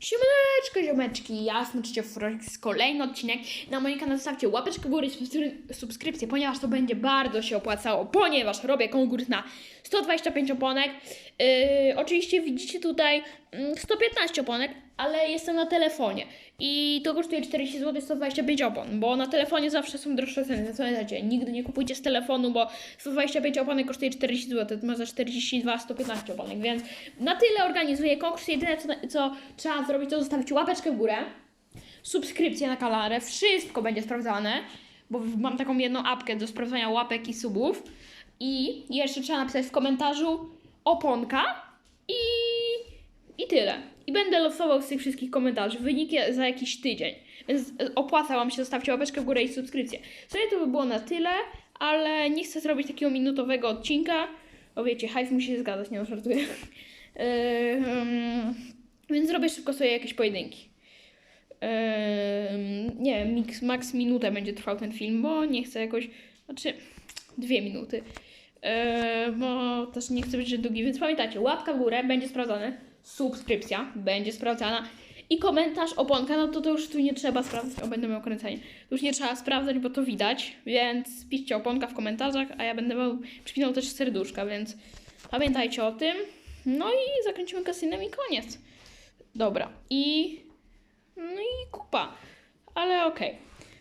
Siemaneczko, ziomeczki, ja jestem oczywiście Frox, kolejny odcinek. Na moim kanale zostawcie łapeczkę w górę i subskry- subskrypcję, ponieważ to będzie bardzo się opłacało, ponieważ robię konkurs na 125 oponek. Yy, oczywiście widzicie tutaj mm, 115 oponek, ale jestem na telefonie. I to kosztuje 40 zł 125 opon, bo na telefonie zawsze są droższe ceny, pamiętajcie, nigdy nie kupujcie z telefonu, bo 125 oponek kosztuje 40 zł, to ma za 42 115 oponek, więc na tyle organizuję konkurs, jedyne co, co trzeba zrobić to zostawić łapeczkę w górę, subskrypcję na kanale, wszystko będzie sprawdzane, bo mam taką jedną apkę do sprawdzania łapek i subów. I jeszcze trzeba napisać w komentarzu oponka i, tyle. I będę losował z tych wszystkich komentarzy. Wyniki za jakiś tydzień. Więc opłaca Wam się, zostawcie łapeczkę w górę i subskrypcję. Sobie to by było na tyle, ale nie chcę zrobić takiego minutowego odcinka. Bo wiecie, hajs musi się zgadzać, nie no, żartuję. Yy, ym, więc zrobię szybko sobie jakieś pojedynki. Ym, nie wiem, mix, max minutę będzie trwał ten film, bo nie chcę jakoś, znaczy dwie minuty. Yy, bo też nie chcę być długi, więc pamiętajcie, łapka w górę będzie sprawdzane, subskrypcja będzie sprawdzana i komentarz, oponka, no to to już tu nie trzeba sprawdzać, o będę miał kręcenie. Już nie trzeba sprawdzać, bo to widać, więc piszcie oponka w komentarzach, a ja będę wam przypinał też serduszka, więc pamiętajcie o tym. No i zakręcimy kasynem i koniec. Dobra, i no i kupa. Ale okej.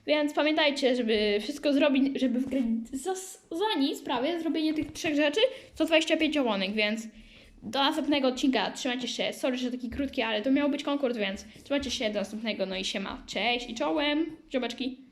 Więc pamiętajcie, żeby wszystko zrobić, żeby wgrać za, za nic prawie zrobienie tych trzech rzeczy, to 25 ołonek, więc do następnego odcinka trzymajcie się. Sorry, że taki krótki, ale to miał być konkurs, więc trzymajcie się do następnego. No i siema. Cześć i czołem, ziomeczki.